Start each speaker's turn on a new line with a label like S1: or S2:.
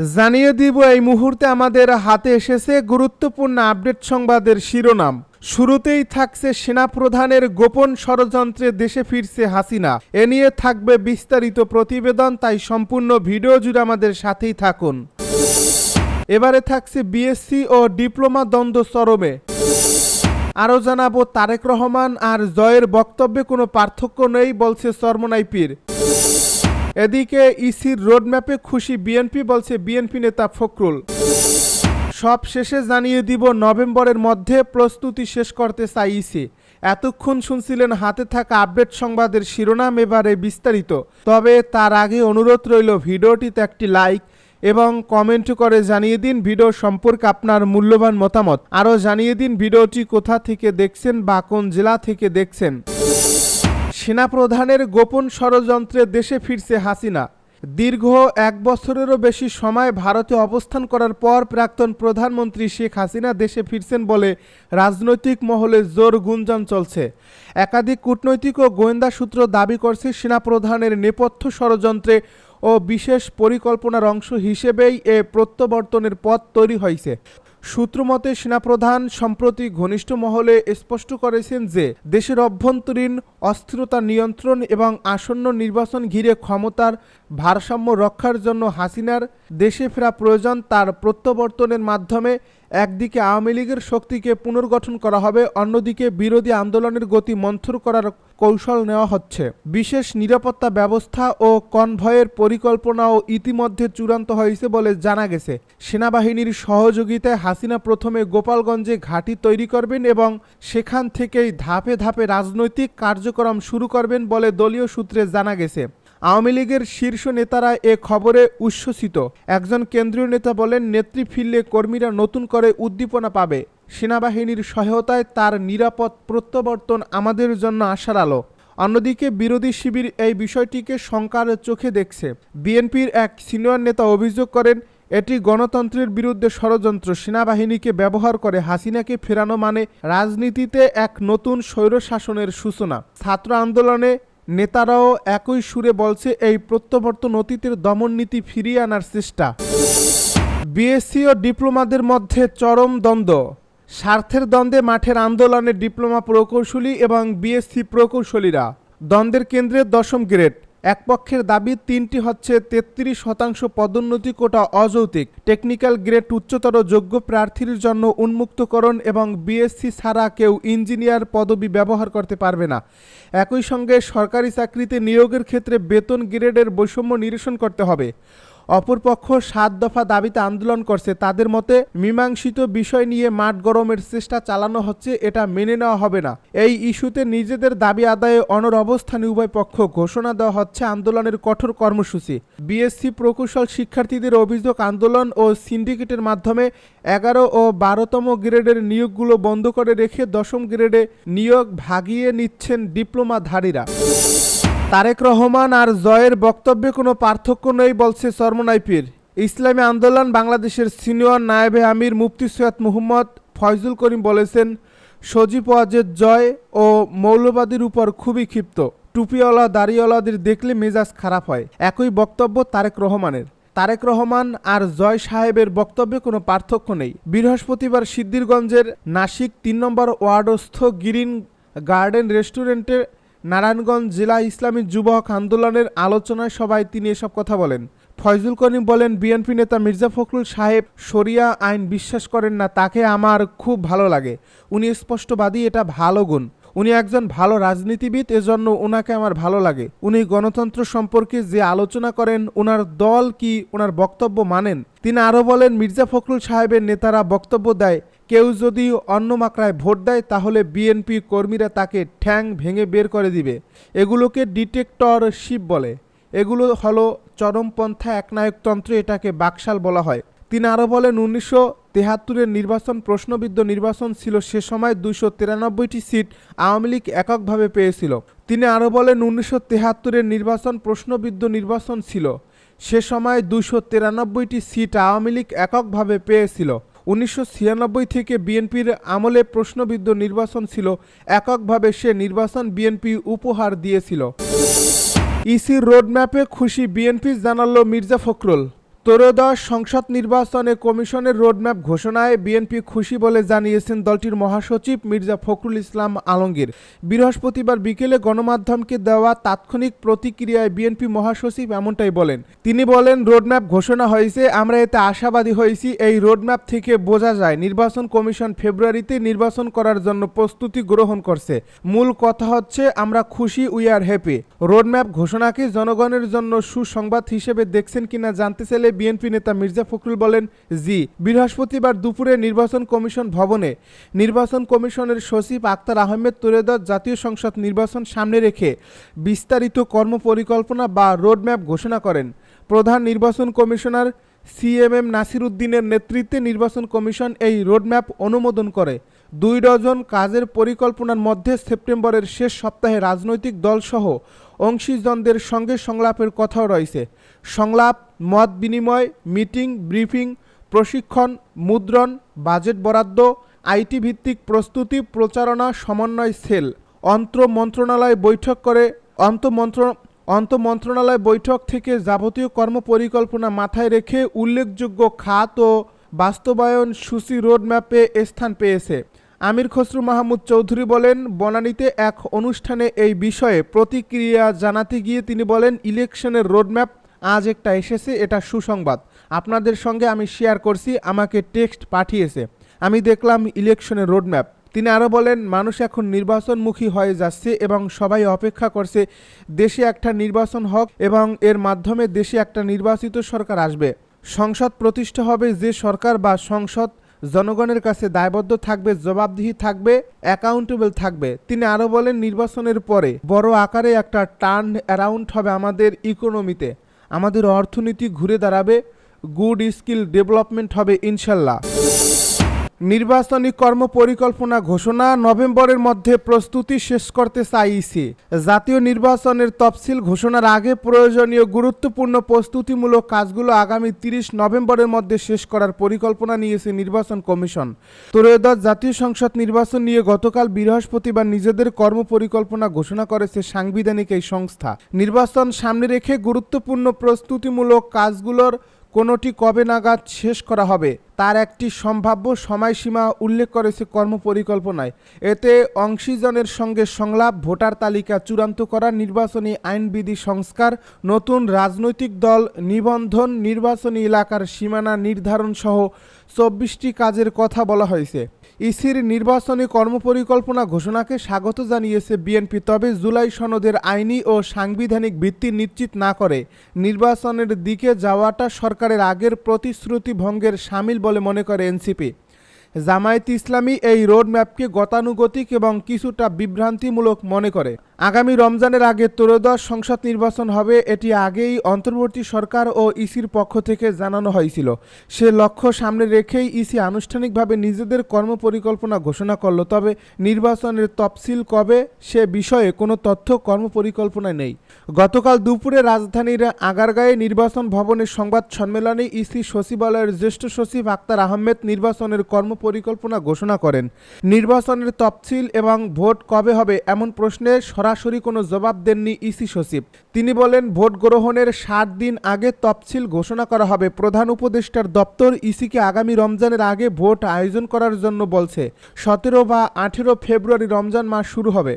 S1: জানিয়ে দিব, এই মুহূর্তে আমাদের হাতে এসেছে গুরুত্বপূর্ণ আপডেট সংবাদের শিরোনাম। শুরুতেই থাকছে সেনাপ্রধানের গোপন ষড়যন্ত্রে দেশে ফিরছে হাসিনা। এ নিয়ে থাকবে বিস্তারিত প্রতিবেদন, তাই সম্পূর্ণ ভিডিও জুড়ে আমাদের সাথেই থাকুন। এবারে থাকছে বিএসসি ও ডিপ্লোমা দ্বন্দ্ব চরমে। আরও জানাব, তারেক রহমান আর জয়ের বক্তব্যে কোনো পার্থক্য নেই, বলছে সরমনাই পীর এদিকে ইসির রোডম্যাপে খুশি বিএনপি বলছে বিএনপি নেতা ফখরুল। সব শেষে জানিয়ে দিব নভেম্বরের মধ্যে প্রস্তুতি শেষ করতে চাই ইসি। এতক্ষণ শুনছিলেন হাতে থাকা আপডেট সংবাদের শিরোনাম এবারে বিস্তারিত। তবে তার আগে অনুরোধ রইল ভিডিওটিতে একটি লাইক এবং কমেন্ট করে জানিয়ে দিন ভিডিও সম্পর্কে আপনার মূল্যবান মতামত। আরও জানিয়ে দিন ভিডিওটি কোথা থেকে দেখছেন বা কোন জেলা থেকে দেখছেন। সেনাপ্রধানের গোপন ষড়যন্ত্রে দেশে ফিরছে হাসিনা। দীর্ঘ এক বছরেরও বেশি সময় ভারতে অবস্থান করার পর প্রাক্তন প্রধানমন্ত্রী শেখ হাসিনা দেশে ফিরছেন বলে রাজনৈতিক মহলে জোর গুঞ্জন চলছে। একাধিক কূটনৈতিক ও গোয়েন্দা সূত্র দাবি করছে, সেনাপ্রধানের নেপথ্য ষড়যন্ত্রে ও বিশেষ পরিকল্পনার অংশ হিসেবেই এ প্রত্যাবর্তনের পথ তৈরি হয়েছে। সূত্রমতে, সেনাপ্রধান সম্প্রতি ঘনিষ্ঠ মহলে স্পষ্ট করেছেন যে, দেশের অভ্যন্তরীণ অস্থিরতা নিয়ন্ত্রণ এবং আসন্ন নির্বাচন ঘিরে ক্ষমতার ভারসাম্য রক্ষার জন্য হাসিনার দেশে ফেরা প্রয়োজন, তার প্রত্যাবর্তনের মাধ্যমে একদিকে আওয়ামী লীগের শক্তিকে পুনর্গঠন করা হবে, অন্যদিকে বিরোধী আন্দোলনের গতি মন্থর করার কৌশল নেওয়া হচ্ছে। বিশেষ নিরাপত্তা ব্যবস্থা ও কনভয়ের পরিকল্পনাও ইতিমধ্যে চূড়ান্ত হয়েছে বলে জানা গেছে। সেনাবাহিনীর সহযোগিতায় হাসিনা প্রথমে গোপালগঞ্জে ঘাঁটি তৈরি করবেন এবং সেখান থেকেই ধাপে ধাপে রাজনৈতিক কার্যক্রম শুরু করবেন বলে দলীয় সূত্রে জানা গেছে। আওয়ামী লীগের শীর্ষ নেতারা এ খবরে উচ্ছ্বসিত। একজন কেন্দ্রীয় নেতা বলেন, নেত্রী ফিরলে কর্মীরা নতুন করে উদ্দীপনা পাবে। সেনাবাহিনীর সহায়তায় তার নিরাপদ প্রত্যাবর্তন আমাদের জন্য আশার আলো। অন্যদিকে বিরোধী শিবির এই বিষয়টিকে শঙ্কার চোখে দেখছে। বিএনপির এক সিনিয়র নেতা অভিযোগ করেন, এটি গণতন্ত্রের বিরুদ্ধে ষড়যন্ত্র, সেনাবাহিনীকে ব্যবহার করে হাসিনাকে ফেরানো মানে রাজনীতিতে এক নতুন স্বৈরশাসনের সূচনা। ছাত্র আন্দোলনে নেতারাও একই সুরে বলছে, এই প্রত্যাবর্তন অতীতের দমননীতি ফিরিয়ে আনার চেষ্টা। বিএসসি ও ডিপ্লোমাদের মধ্যে চরম দ্বন্দ্ব। স্বার্থের দ্বন্দ্বে মাঠের আন্দোলনে ডিপ্লোমা প্রকৌশলী এবং বিএসসি প্রকৌশলীরা। দ্বন্দ্বের কেন্দ্রে দশম গ্রেড। এক পক্ষের দাবি, তিনটি হচ্ছে তেত্রিশ শতাংশ পদোন্নতি কোটা অযৌতিক টেকনিক্যাল গ্রেড উচ্চতর যোগ্য প্রার্থীর জন্য উন্মুক্তকরণ এবং বিএসসি ছাড়া কেউ ইঞ্জিনিয়ার পদবি ব্যবহার করতে পারবে না। একই সঙ্গে সরকারি চাকরিতে নিয়োগের ক্ষেত্রে বেতন গ্রেডের বৈষম্য নিরসন করতে হবে। অপরপক্ষ সাত দফা দাবিতে আন্দোলন করছে। তাদের মতে, মীমাংসিত বিষয় নিয়ে মাঠ গরমের চেষ্টা চালানো হচ্ছে, এটা মেনে নেওয়া হবে না। এই ইস্যুতে নিজেদের দাবি আদায়ে অনর অবস্থানে উভয় পক্ষ ঘোষণা দেওয়া হচ্ছে আন্দোলনের কঠোর কর্মসূচি। বিএসসি প্রকৌশল শিক্ষার্থীদের অভিযোগ, আন্দোলন ও সিন্ডিকেটের মাধ্যমে এগারো ও বারোতম গ্রেডের নিয়োগগুলো বন্ধ করে রেখে দশম গ্রেডে নিয়োগ ভাগিয়ে নিচ্ছেন ডিপ্লোমাধারীরা। তারেক রহমান আর জয়ের বক্তব্যে কোনো পার্থক্য নেই বলছে সরমনাই পীর ইসলামী আন্দোলন বাংলাদেশের সিনিয়র নায়েবে আমির মুফতি সৈয়দ মুহম্মদ ফয়জুল করিম বলেছেন, সজীব ওয়াজেদ জয় ও মৌলবাদীর উপর খুবই ক্ষিপ্ত। টুপিওয়ালা, দাড়িওয়ালাদের দেখলে মেজাজ খারাপ হয়। একই বক্তব্য তারেক রহমানের। তারেক রহমান আর জয় সাহেবের বক্তব্যে কোনো পার্থক্য নেই। বৃহস্পতিবার সিদ্দিরগঞ্জের নাসিক তিন নম্বর ওয়ার্ডস্থ গ্রিন গার্ডেন রেস্টুরেন্টে নারায়ণগঞ্জ জেলা ইসলামী যুবক আন্দোলনের আলোচনায় সভায় তিনি এসব কথা বলেন। ফয়জুল করিম বলেন, বিএনপি নেতা মির্জা ফখরুল সাহেব শরিয়া আইন বিশ্বাস করেন না, তাকে আমার খুব ভালো লাগে। উনি স্পষ্টবাদী, এটা ভালো গুণ। উনি একজন ভালো রাজনীতিবিদ, এজন্য ওনাকে আমার ভালো লাগে। উনি গণতন্ত্র সম্পর্কে যে আলোচনা করেন ওনার দল কি ওনার বক্তব্য মানেন? তিনি আরও বলেন, মির্জা ফখরুল সাহেবের নেতারা বক্তব্য দেয় কেউ যদি অন্য মাকড়ায় ভোট দেয়, তাহলে বিএনপি কর্মীরা তাকে ঠ্যাং ভেঙে বের করে দিবে। এগুলোকে ডিটেক্টর ডিটেক্টরশিপ বলে। এগুলো হলো চরমপন্থা একনায়কতন্ত্র, এটাকে বাকশাল বলা হয়। তিনি আরও বলেন, উনিশশো তেহাত্তরের নির্বাচন, প্রশ্নবিদ্ধ নির্বাচন ছিল, সে সময় দুইশো তিরানব্বইটি সিট আওয়ামী লীগ এককভাবে পেয়েছিল। তিনি আরও বলেন, উনিশশো তেহাত্তরের নির্বাচন, প্রশ্নবিদ্ধ নির্বাচন ছিল, সে সময় দুইশো তিরানব্বইটি সিট আওয়ামী লীগ এককভাবে পেয়েছিল। উনিশশো ছিয়ানব্বই থেকে বিএনপির আমলে প্রশ্নবিদ্ধ নির্বাচন ছিল, এককভাবে সে নির্বাচন বিএনপি উপহার দিয়েছিল। ইসির রোডম্যাপে খুশি বিএনপি জানাল মির্জা ফখরুল। ত্রয়োদশ সংসদ নির্বাচনে কমিশনের রোডম্যাপ ঘোষণায় বিএনপি খুশি বলে জানিয়েছেন দলটির মহাসচিব মির্জা ফখরুল ইসলাম আলমগীর। বৃহস্পতিবার বিকেলে গণমাধ্যমকে দেওয়া তাৎক্ষণিক প্রতিক্রিয়ায় বিএনপি মহাসচিব এমনটাই বলেন। তিনি বলেন, রোডম্যাপ ঘোষণা হয়েছে, আমরা এতে আশাবাদী হয়েছি। এই রোডম্যাপ থেকে বোঝা যায়, নির্বাচন কমিশন ফেব্রুয়ারিতে নির্বাচন করার জন্য প্রস্তুতি গ্রহণ করছে। মূল কথা হচ্ছে, আমরা খুশি উই আর হ্যাপি রোডম্যাপ ঘোষণাকে জনগণের জন্য সুসংবাদ হিসেবে দেখছেন কিনা জানতে চাইলে বিএনপি নেতা মির্জা ফখরুল বলেন, জি, বৃহস্পতিবার দুপুরে নির্বাচন কমিশন ভবনে নির্বাচন কমিশনের সচিব আক্তার আহমেদ তুরেদত জাতীয় সংসদ নির্বাচন সামনে রেখে বিস্তারিত কর্মপরিকল্পনা বা রোডম্যাপ ঘোষণা করেন। প্রধান নির্বাচন কমিশনার সিএমএম নাসির উদ্দিনের নেতৃত্বে নির্বাচন কমিশন এই রোডম্যাপ অনুমোদন করে। দুই ডজন কাজের পরিকল্পনার মধ্যে সেপ্টেম্বরের শেষ সপ্তাহে রাজনৈতিক দলসহ অংশীজনদের সঙ্গে সংলাপের কথাও রয়েছে। সংলাপ, মত বিনিময়, মিটিং, ব্রিফিং, প্রশিক্ষণ, মুদ্রণ, বাজেট বরাদ্দ আইটি ভিত্তিক প্রস্তুতি, প্রচারণা, সমন্বয় সেল, অন্ত্র মন্ত্রণালয় বৈঠক করে অন্তমন্ত্র অন্ত মন্ত্রণালয় বৈঠক থেকে যাবতীয় কর্মপরিকল্পনা মাথায় রেখে উল্লেখযোগ্য খাত ও বাস্তবায়ন সূচি রোডম্যাপে স্থান পেয়েছে। আমির খসরু মাহমুদ চৌধুরী বলেন, বনানীতে এক অনুষ্ঠানে এই বিষয়ে প্রতিক্রিয়া জানাতে গিয়ে তিনি বলেন, ইলেকশনের রোডম্যাপ আজ একটা এসেছে, এটা সুসংবাদ। আপনাদের সঙ্গে আমি শেয়ার করছি, আমাকে টেক্সট পাঠিয়েছে। আমি দেখলাম ইলেকশনের রোডম্যাপ তিনি আরও বলেন, মানুষ এখন নির্বাচনমুখী হয়ে যাচ্ছে এবং সবাই অপেক্ষা করছে, দেশে একটা নির্বাচন হোক এবং এর মাধ্যমে দেশে একটা নির্বাচিত সরকার আসবে। সংসদ প্রতিষ্ঠা হবে যে সরকার বা সংসদ জনগণের কাছে দায়বদ্ধ থাকবে, জবাবদিহি থাকবে অ্যাকাউন্টেবল থাকবে। তিনি আরও বলেন, নির্বাচনের পরে বড় আকারে একটা টার্ন অ্যারাউন্ড হবে আমাদের ইকোনমিতে আমাদের অর্থনীতি ঘুরে দাঁড়াবে গুড স্কিল ডেভেলপমেন্ট হবে ইনশাল্লাহ। নির্বাচনী কর্মপরিকল্পনা ঘোষণা নভেম্বরের মধ্যে প্রস্তুতি শেষ করতে চাইছে জাতীয় নির্বাচনের তফসিল ঘোষণার আগে প্রয়োজনীয় গুরুত্বপূর্ণ প্রস্তুতিমূলক কাজগুলো আগামী তিরিশ নভেম্বরের মধ্যে শেষ করার পরিকল্পনা নিয়েছে নির্বাচন কমিশন। ত্রয়োদশ জাতীয় সংসদ নির্বাচন নিয়ে গতকাল বৃহস্পতিবার নিজেদের কর্মপরিকল্পনা ঘোষণা করেছে সাংবিধানিক এই সংস্থা। নির্বাচন সামনে রেখে গুরুত্বপূর্ণ প্রস্তুতিমূলক কাজগুলোর কোনোটি কবে নাগাদ শেষ করা হবে? তার একটি সম্ভাব্য সময়সীমা উল্লেখ করেছে কর্মপরিকল্পনায়। এতে অংশীজনের সঙ্গে সংলাপ, ভোটার তালিকা চূড়ান্ত করা, নির্বাচনী আইনবিধি সংস্কার, নতুন রাজনৈতিক দল, নিবন্ধন, নির্বাচনী এলাকার সীমানা নির্ধারণ সহ চব্বিশটি কাজের কথা বলা হয়েছে। ইসির নির্বাচনী কর্মপরিকল্পনা ঘোষণাকে স্বাগত জানিয়েছে বিএনপি, তবে জুলাই সনদের আইনি ও সাংবিধানিক ভিত্তি নিশ্চিত না করে নির্বাচনের দিকে যাওয়াটা সরকারের আগের প্রতিশ্রুতি ভঙ্গের সামিল বলে মনে করে এনসিপি। জামায়াত ইসলামী এই রোডম্যাপকে গতানুগতিক এবং কিছুটা বিভ্রান্তিমূলক মনে করে। আগামী রমজানের আগে ত্রয়োদশ সংসদ নির্বাচন হবে, এটি আগেই অন্তর্বর্তী সরকার ও ইসির পক্ষ থেকে জানানো হয়েছিল। সে লক্ষ্য সামনে রেখেই ইসি আনুষ্ঠানিকভাবে নিজেদের কর্মপরিকল্পনা ঘোষণা করল, তবে নির্বাচনের তফসিল কবে সে বিষয়ে কোনো তথ্য কর্মপরিকল্পনায় নেই। গতকাল দুপুরে রাজধানীর আগারগাঁয়ে নির্বাচন ভবনের সংবাদ সম্মেলনে ইসি সচিবালয়ের জ্যেষ্ঠ সচিব আক্তার আহমেদ নির্বাচনের কর্মপরিকল্পনা ঘোষণা করেন। নির্বাচনের তফসিল এবং ভোট কবে হবে এমন প্রশ্নে সরাসরি কোনো জবাব দেননি ইসি সচিব। তিনি বলেন, ভোট গ্রহণের সাত দিন আগে তফসিল ঘোষণা করা হবে। প্রধান উপদেষ্টার দপ্তর ইসিকে আগামী রমজানের আগে ভোট আয়োজন করার জন্য বলছে। সতেরো বা আঠেরো ফেব্রুয়ারি রমজান মাস শুরু হবে।